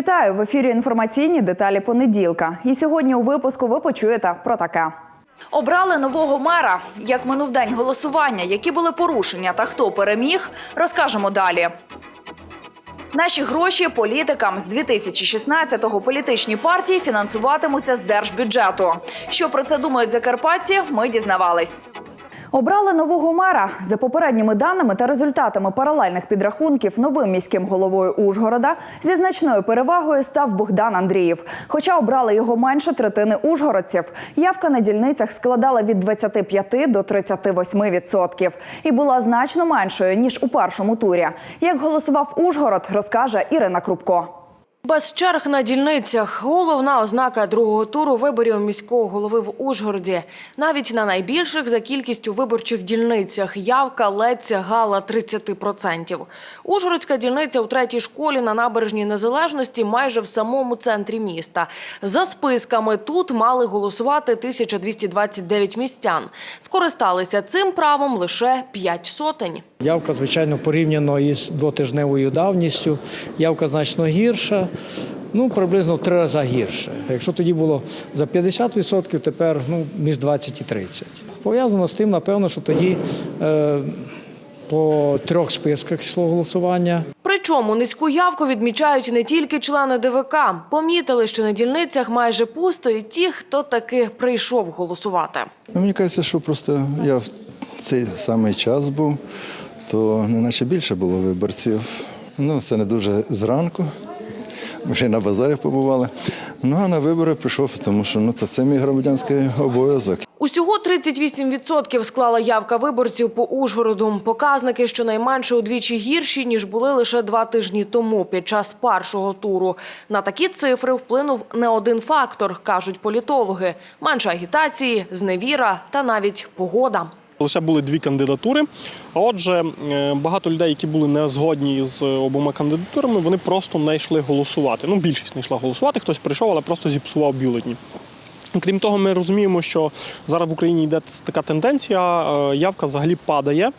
Вітаю в ефірі. Інформаційні деталі понеділка. І сьогодні у випуску ви почуєте про таке. Обрали нового мера. Як минув день голосування, які були порушення та хто переміг, розкажемо далі. Наші гроші політикам з 2016-го політичні партії фінансуватимуться з держбюджету. Що про це думають закарпатці? Ми дізнавались. Обрали нового мера за попередніми даними та результатами паралельних підрахунків новим міським головою Ужгорода зі значною перевагою став Богдан Андрієв. Хоча обрали його менше третини ужгородців. Явка на дільницях складала від 25 до 38 відсотків і була значно меншою ніж у першому турі. Як голосував Ужгород, розкаже Ірина Крупко. Без черг на дільницях головна ознака другого туру виборів міського голови в Ужгороді. Навіть на найбільших за кількістю виборчих дільницях явка ледь сягала 30%. Ужгородська дільниця у третій школі на набережній незалежності майже в самому центрі міста. За списками тут мали голосувати 1229 містян. Скористалися цим правом лише 5 сотень. Явка, звичайно, порівняно із двотижневою давністю, явка значно гірша, ну приблизно в три рази гірше. Якщо тоді було за 50%, тепер ну, між 20 і 30. Пов'язано з тим, напевно, що тоді е, по трьох списках йшло голосування. Причому низьку явку відмічають не тільки члени ДВК. Помітили, що на дільницях майже пусто і ті, хто таки прийшов голосувати. Ну, мені кажеться, що просто я в цей самий час був, то не наче більше було виборців. Ну, це не дуже зранку. Вже на базарі побували. Ну а на вибори прийшов, тому що ну, то це мій громадянський обов'язок. Усього 38% склала явка виборців по Ужгороду. Показники щонайменше удвічі гірші, ніж були лише два тижні тому під час першого туру. На такі цифри вплинув не один фактор, кажуть політологи. Менше агітації, зневіра та навіть погода. Лише були дві кандидатури. А отже, е, багато людей, які були не згодні з обома кандидатурами, вони просто не йшли голосувати. Ну, більшість не йшла голосувати, хтось прийшов, але просто зіпсував бюлетні. Крім того, ми розуміємо, що зараз в Україні йде така тенденція, е, явка взагалі падає.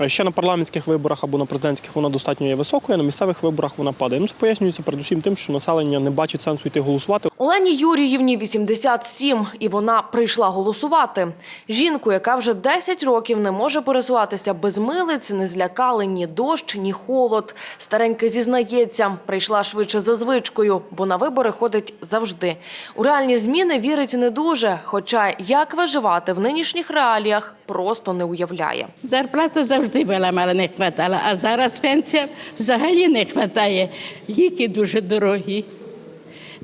Е, Ще на парламентських виборах або на президентських вона достатньо є високою, а на місцевих виборах вона падає. Ну це пояснюється передусім тим, що населення не бачить сенсу йти голосувати. Олені Юріївні 87, і вона прийшла голосувати. Жінку, яка вже 10 років не може пересуватися без милиць, не злякали ні дощ, ні холод. Старенька зізнається, прийшла швидше за звичкою, бо на вибори ходить завжди. У реальні зміни вірить не дуже, хоча як виживати в нинішніх реаліях просто не уявляє. Зарплата завжди була мала не хватала, а зараз пенсія взагалі не вистачає. Ліки дуже дорогі.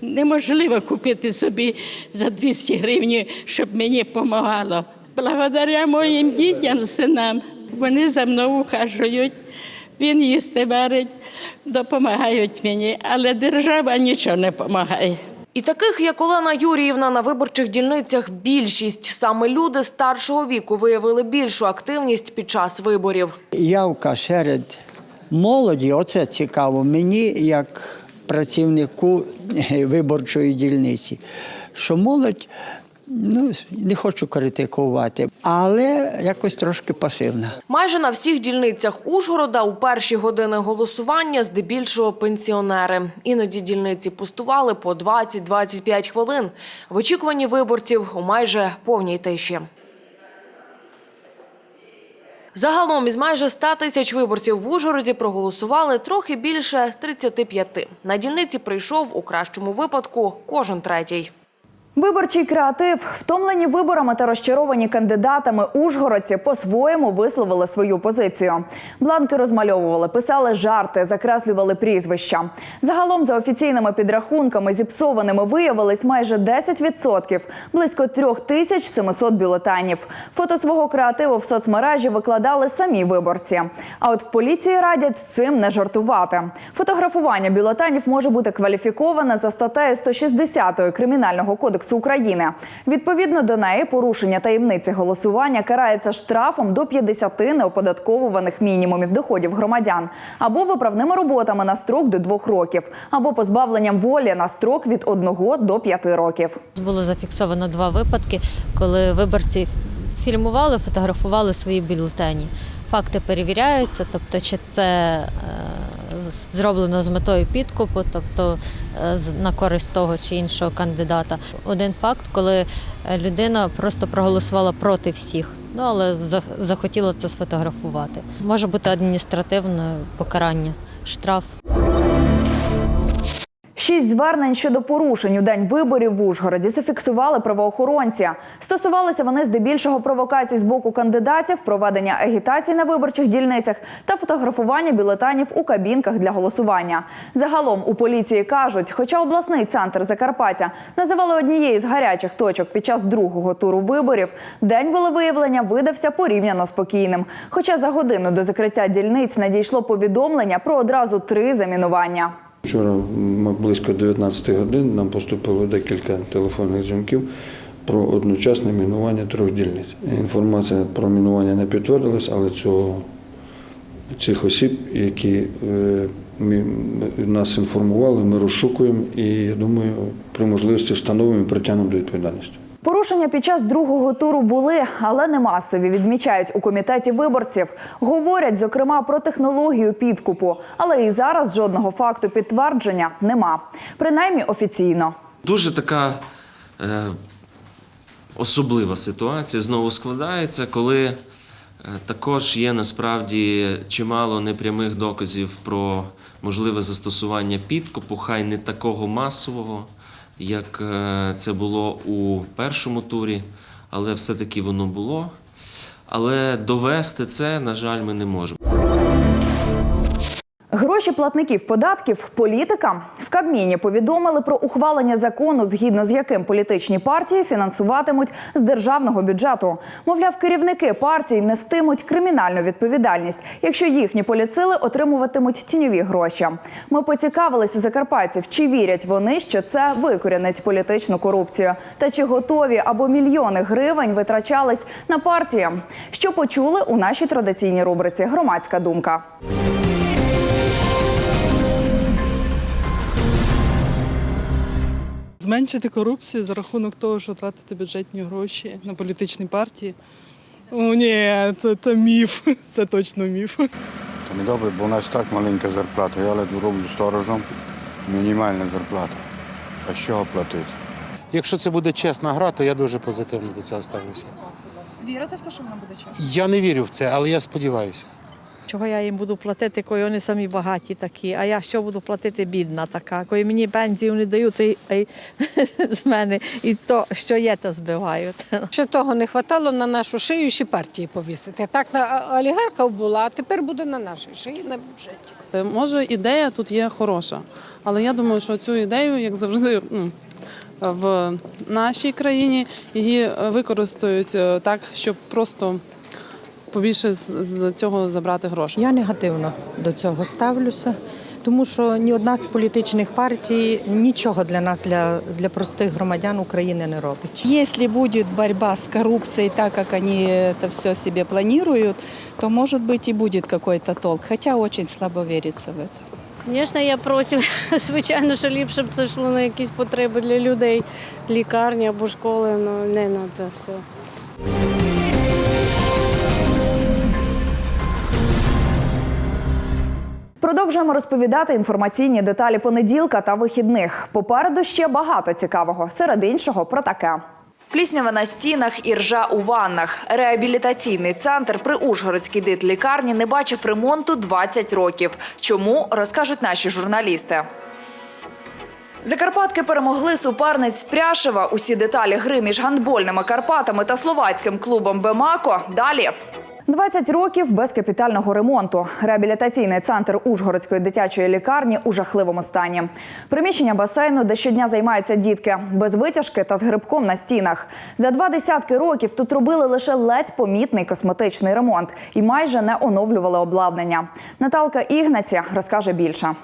Неможливо купити собі за 200 гривень, щоб мені допомагало. Благодаря моїм дітям, синам, вони за мною ухажують, він їсти варить, допомагають мені, але держава нічого не допомагає. І таких, як Олена Юріївна, на виборчих дільницях більшість. Саме люди старшого віку виявили більшу активність під час виборів. Явка серед молоді, оце цікаво мені, як працівнику виборчої дільниці, що молодь, ну не хочу критикувати, але якось трошки пасивна. Майже на всіх дільницях Ужгорода у перші години голосування здебільшого пенсіонери. Іноді дільниці пустували по 20-25 хвилин. В очікуванні виборців у майже повній тиші. Загалом із майже 100 тисяч виборців в Ужгороді проголосували трохи більше 35. На дільниці прийшов у кращому випадку кожен третій. Виборчий креатив, втомлені виборами та розчаровані кандидатами ужгородці по-своєму висловили свою позицію. Бланки розмальовували, писали жарти, закреслювали прізвища. Загалом, за офіційними підрахунками, зіпсованими виявились майже 10%, близько 3700 бюлетенів. Фото свого креативу в соцмережі викладали самі виборці. А от в поліції радять з цим не жартувати. Фотографування бюлетенів може бути кваліфіковане за статтею 160 Кримінального кодексу України. Відповідно до неї, порушення таємниці голосування карається штрафом до 50 неоподатковуваних мінімумів доходів громадян або виправними роботами на строк до двох років, або позбавленням волі на строк від 1 до 5 років. Було зафіксовано два випадки, коли виборці фільмували, фотографували свої бюлетені. Факти перевіряються, тобто чи це е, зроблено з метою підкупу, тобто е, на користь того чи іншого кандидата. Один факт, коли е, людина просто проголосувала проти всіх. Ну, але захотіла це сфотографувати. Може бути адміністративне покарання, штраф. Шість звернень щодо порушень у день виборів в Ужгороді зафіксували правоохоронці. Стосувалися вони здебільшого провокацій з боку кандидатів, проведення агітацій на виборчих дільницях та фотографування бюлетенів у кабінках для голосування. Загалом у поліції кажуть, хоча обласний центр Закарпаття називали однією з гарячих точок під час другого туру виборів, день волевиявлення видався порівняно спокійним. Хоча за годину до закриття дільниць надійшло повідомлення про одразу три замінування. Вчора близько 19 годин нам поступило декілька телефонних дзвінків про одночасне мінування трьох дільниць. Інформація про мінування не підтвердилась, але цього, цих осіб, які е, мі- нас інформували, ми розшукуємо і я думаю, при можливості встановимо і притягнемо до відповідальності. Порушення під час другого туру були, але не масові. Відмічають у комітеті виборців. Говорять, зокрема, про технологію підкупу, але і зараз жодного факту підтвердження нема, принаймні офіційно. Дуже така е, особлива ситуація знову складається, коли е, також є насправді чимало непрямих доказів про можливе застосування підкупу, хай не такого масового, як е, це було у першому турі, але все-таки воно було. Але довести це, на жаль, ми не можемо. Гроші платників податків політикам в Кабміні повідомили про ухвалення закону, згідно з яким політичні партії фінансуватимуть з державного бюджету. Мовляв, керівники партій нестимуть кримінальну відповідальність, якщо їхні поліцили отримуватимуть тіньові гроші. Ми поцікавились у закарпатців, чи вірять вони, що це викорінить політичну корупцію, та чи готові або мільйони гривень витрачались на партії. Що почули у нашій традиційній рубриці Громадська думка. Зменшити корупцію за рахунок того, що тратити бюджетні гроші на політичні партії. О, ні, це, це міф, це точно міф. Це не добре, бо у нас так маленька зарплата. Я ледве роблю сторожом, мінімальна зарплата. А з чого платити? Якщо це буде чесна гра, то я дуже позитивно до цього ставлюся. Вірите в те, що вона буде чесно? Я не вірю в це, але я сподіваюся. Чого я їм буду платити, коли вони самі багаті такі, а я що буду платити бідна така, коли мені пенсію не дають і, і, з мене, і то, що є, то збивають. Ще того не вистачало на нашу шию ще партії повісити. Так на олігархів була, а тепер буде на нашій шиї на бюджеті. Може, ідея тут є хороша, але я думаю, що цю ідею, як завжди, ну, в нашій країні її використають е, так, щоб просто побільше з, з цього забрати грошей. Я негативно до цього ставлюся, тому що ні одна з політичних партій нічого для нас, для, для простих громадян України не робить. Якщо буде боротьба з корупцією, так як вони це все собі планують, то може бути і буде якийсь толк, хоча дуже слабо віриться в це. Звісно, я проти. Звичайно, що ліпше б це йшло на якісь потреби для людей, лікарні або школи, ну не на це все. Продовжуємо розповідати інформаційні деталі понеділка та вихідних. Попереду ще багато цікавого. Серед іншого про таке. Пліснява на стінах і ржа у ваннах. Реабілітаційний центр при Ужгородській дитлікарні не бачив ремонту 20 років. Чому розкажуть наші журналісти. Закарпатки перемогли суперниць Пряшева. Усі деталі гри між гандбольними Карпатами та словацьким клубом Бемако. Далі. 20 років без капітального ремонту. Реабілітаційний центр Ужгородської дитячої лікарні у жахливому стані. Приміщення басейну, де щодня займаються дітки, без витяжки та з грибком на стінах. За два десятки років тут робили лише ледь помітний косметичний ремонт і майже не оновлювали обладнання. Наталка Ігнаці розкаже більше.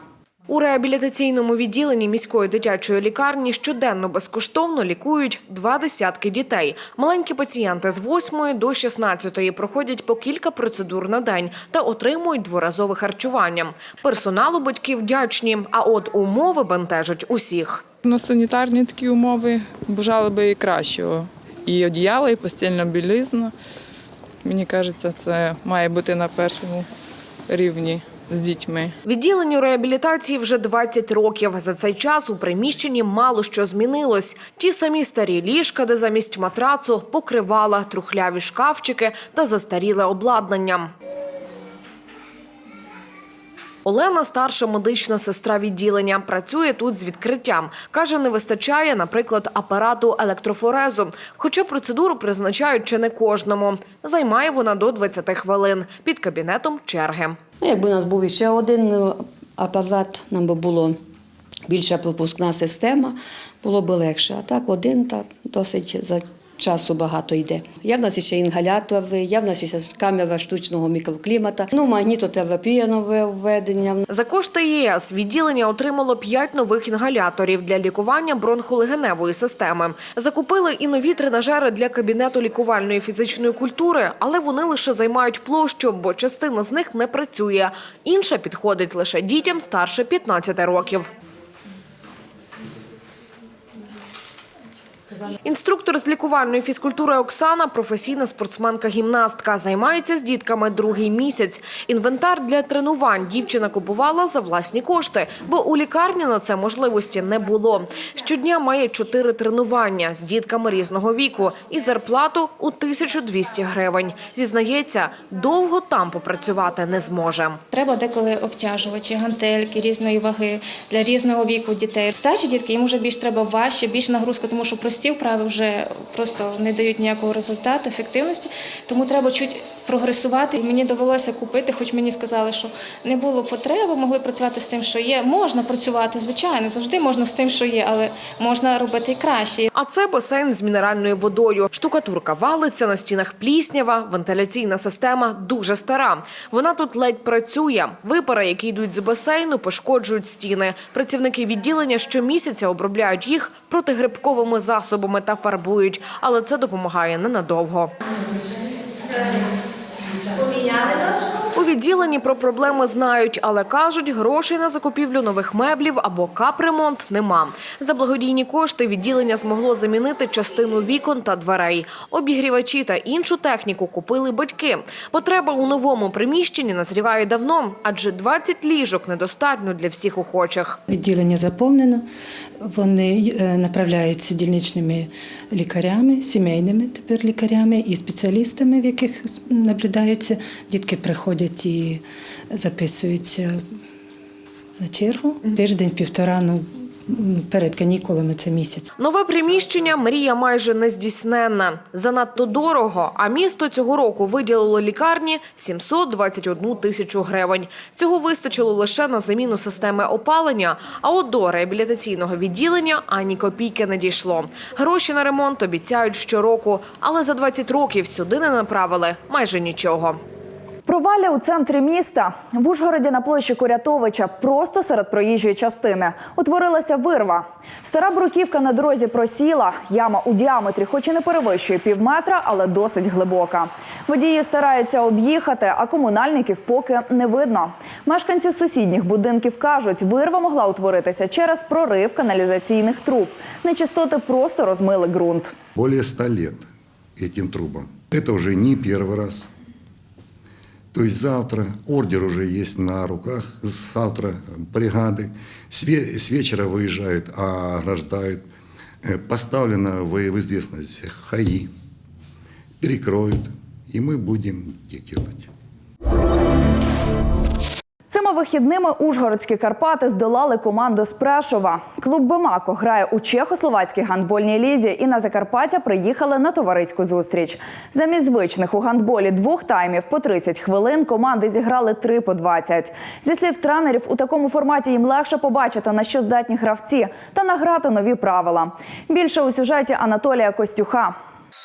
У реабілітаційному відділенні міської дитячої лікарні щоденно безкоштовно лікують два десятки дітей. Маленькі пацієнти з 8 до 16 проходять по кілька процедур на день та отримують дворазове харчування. Персоналу батьки вдячні, а от умови бентежать усіх. На санітарні такі умови бажали би і кращого. І одіяло, і постільна білизна. Мені кажеться, це має бути на першому рівні з дітьми. Відділенню реабілітації вже 20 років. За цей час у приміщенні мало що змінилось. Ті самі старі ліжка, де замість матрацу покривала, трухляві шкафчики та застаріле обладнання. Олена – старша медична сестра відділення. Працює тут з відкриттям. Каже, не вистачає, наприклад, апарату електрофорезу. Хоча процедуру призначають чи не кожному. Займає вона до 20 хвилин. Під кабінетом черги. Ну, якби у нас був ще один е, апарат, нам би було більша пропускна система, було б легше. А так один та досить часу багато йде. Є в нас ще інгалятори, є в нас ще камера штучного мікроклімата, ну, магнітотерапія нове введення. За кошти ЄС відділення отримало 5 нових інгаляторів для лікування бронхолегеневої системи. Закупили і нові тренажери для кабінету лікувальної фізичної культури, але вони лише займають площу, бо частина з них не працює. Інша підходить лише дітям старше 15 років. Інструктор з лікувальної фізкультури Оксана – професійна спортсменка-гімнастка. Займається з дітками другий місяць. Інвентар для тренувань дівчина купувала за власні кошти, бо у лікарні на це можливості не було. Щодня має чотири тренування з дітками різного віку і зарплату у 1200 гривень. Зізнається, довго там попрацювати не зможе. Треба деколи обтяжувачі, гантельки різної ваги для різного віку дітей. Старші дітки їм вже більш треба важче, більш нагрузка, тому що прості вправи вже просто не дають ніякого результату, ефективності. Тому треба чуть прогресувати. Мені довелося купити, хоч мені сказали, що не було потреби, могли працювати з тим, що є. Можна працювати, звичайно, завжди можна з тим, що є, але можна робити і краще. А це басейн з мінеральною водою. Штукатурка валиться, на стінах пліснява, вентиляційна система дуже стара. Вона тут ледь працює. Випари, які йдуть з басейну, пошкоджують стіни. Працівники відділення щомісяця обробляють їх протигрибковими засобами та фарбують. Але це допомагає ненадовго. У відділенні про проблеми знають, але кажуть, грошей на закупівлю нових меблів або капремонт нема. За благодійні кошти відділення змогло замінити частину вікон та дверей. Обігрівачі та іншу техніку купили батьки. Потреба у новому приміщенні назріває давно, адже 20 ліжок недостатньо для всіх охочих. Відділення заповнено. Вони е, направляються дільничними лікарями, сімейними тепер лікарями і спеціалістами, в яких наблюдаються. Дітки приходять і записуються на чергу. Тиждень-півтора, ну перед канікулами це місяць. Нове приміщення – мрія майже нездійсненна. Занадто дорого, а місто цього року виділило лікарні 721 тисячу гривень. Цього вистачило лише на заміну системи опалення, а от до реабілітаційного відділення ані копійки не дійшло. Гроші на ремонт обіцяють щороку, але за 20 років сюди не направили майже нічого. Провалля у центрі міста в Ужгороді на площі Курятовича просто серед проїжджої частини утворилася вирва. Стара бруківка на дорозі просіла. Яма у діаметрі, хоч і не перевищує півметра, але досить глибока. Водії стараються об'їхати, а комунальників поки не видно. Мешканці сусідніх будинків кажуть, вирва могла утворитися через прорив каналізаційних труб. Нечистоти просто розмили ґрунт. более ста лет этим трубам. Это уже не первый раз. То есть завтра ордер уже есть на руках, завтра бригады с, ве- с вечера выезжают, ограждают. Э, Поставлено в, в известность ХАИ, перекроют, и мы будем делать. Цими вихідними ужгородські Карпати здолали команду з Прешова. Клуб Бемако грає у чехословацькій гандбольній лізі і на Закарпаття приїхали на товариську зустріч. Замість звичних у гандболі двох таймів по 30 хвилин команди зіграли 3 по 20. Зі слів тренерів, у такому форматі їм легше побачити, на що здатні гравці, та награти нові правила. Більше у сюжеті Анатолія Костюха.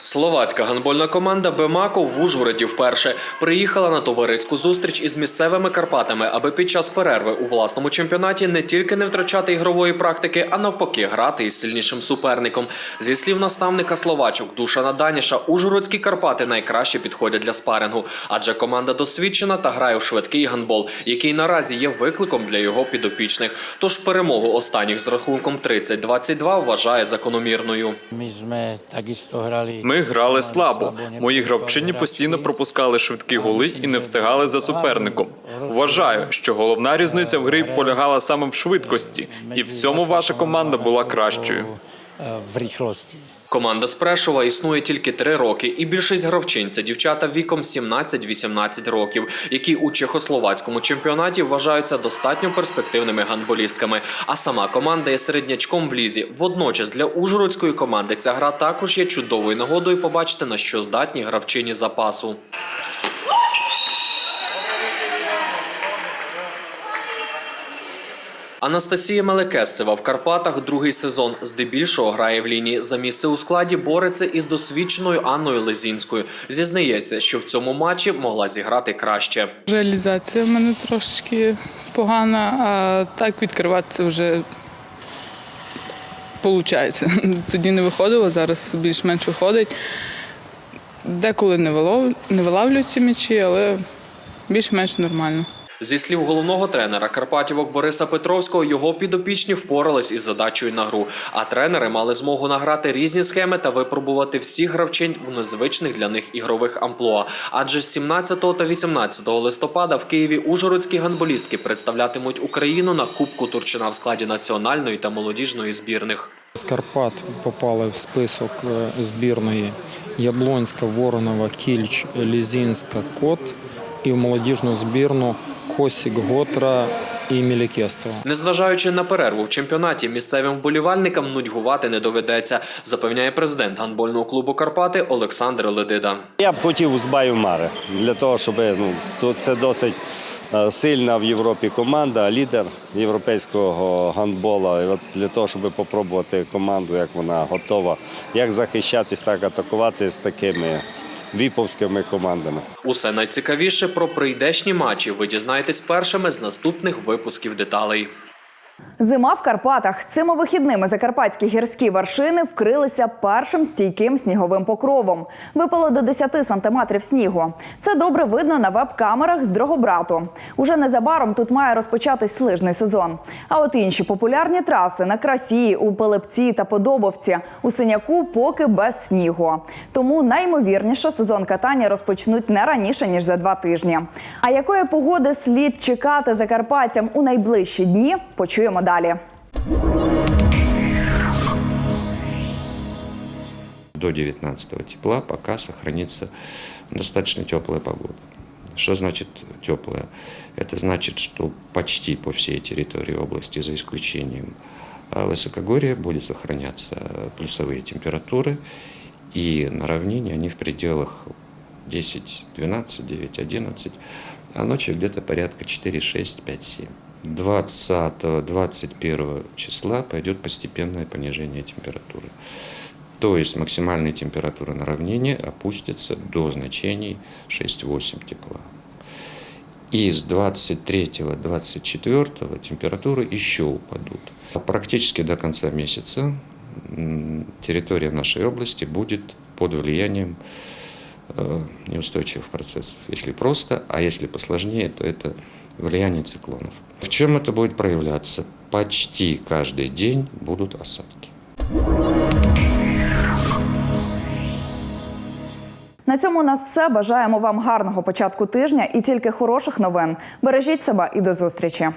Словацька гандбольна команда Бемако в Ужгороді вперше приїхала на товариську зустріч із місцевими Карпатами, аби під час перерви у власному чемпіонаті не тільки не втрачати ігрової практики, а навпаки грати із сильнішим суперником. Зі слів наставника словачок Душана Даніша, ужгородські Карпати найкраще підходять для спарингу, адже команда досвідчена та грає в швидкий гандбол, який наразі є викликом для його підопічних. Тож перемогу останніх з рахунком 30-22 вважає закономірною. Ми Ми грали слабо. Мої гравчині постійно пропускали швидкі голи і не встигали за суперником. Вважаю, що головна різниця в грі полягала саме в швидкості, і в цьому ваша команда була кращою. в ріхлості. Команда з Прешова існує тільки три роки, і більшість гравчин це дівчата віком 17-18 років, які у чехословацькому чемпіонаті вважаються достатньо перспективними гандболістками. А сама команда є середнячком в лізі. Водночас для ужгородської команди ця гра також є чудовою нагодою побачити на що здатні гравчині запасу. Анастасія Мелекесцева в Карпатах другий сезон. Здебільшого грає в лінії. За місце у складі бореться із досвідченою Анною Лезінською. Зізнається, що в цьому матчі могла зіграти краще. Реалізація в мене трошки погана, а так відкриватися вже виходить. Тоді не виходило, зараз більш-менш виходить. Деколи не вилов- не вилавлю ці м'ячі, але більш-менш нормально. Зі слів головного тренера Карпатівок Бориса Петровського, його підопічні впорались із задачею на гру. А тренери мали змогу награти різні схеми та випробувати всіх гравчинь в незвичних для них ігрових амплуа. Адже з 17 та 18 листопада в Києві ужгородські гандболістки представлятимуть Україну на Кубку Турчина в складі національної та молодіжної збірних. З Карпат попали в список е, збірної Яблонська, Воронова, Кільч, Лізінська, Кот і в молодіжну збірну Косік, Готра і Мілікестова. Незважаючи на перерву в чемпіонаті, місцевим вболівальникам нудьгувати не доведеться, запевняє президент гандбольного клубу Карпати Олександр Ледида. Я б хотів у Збаю Мари для того, щоб ну, тут це досить е, сильна в Європі команда, лідер європейського гандбола. І от для того, щоб попробувати команду, як вона готова, як захищатись, так атакувати з такими віповськими командами. Усе найцікавіше про прийдешні матчі ви дізнаєтесь першими з наступних випусків деталей. Зима в Карпатах. Цими вихідними закарпатські гірські вершини вкрилися першим стійким сніговим покровом. Випало до 10 сантиметрів снігу. Це добре видно на веб-камерах з Дрогобрату. Уже незабаром тут має розпочатись лижний сезон. А от інші популярні траси на красі, у Пилипці та Подобовці у синяку поки без снігу. Тому наймовірніше сезон катання розпочнуть не раніше ніж за два тижні. А якої погоди слід чекати закарпатцям у найближчі дні? Почуємо далі. До 19 тепла пока сохранится достаточно теплая погода. Что значит теплая? Это значит, что почти по всей территории области, за исключением а, высокогорья, будет сохраняться плюсовые температуры. И на равнине они в пределах 10, 12, 9, 11, а ночью где-то порядка 4, 6, 5, 7. 20-21 числа пойдет постепенное понижение температуры. То есть максимальная температура равнине опустится до значений 6-8 тепла. И с 23-24 температуры еще упадут. Практически до конца месяца территория нашей области будет под влиянием э, неустойчивых процессов. Если просто, а если посложнее, то это влияние циклонов. В чем это будет проявляться? Почти каждый день будут осадки. На цьому у нас все. Бажаємо вам гарного початку тижня і тільки хороших новин. Бережіть себе і до зустрічі.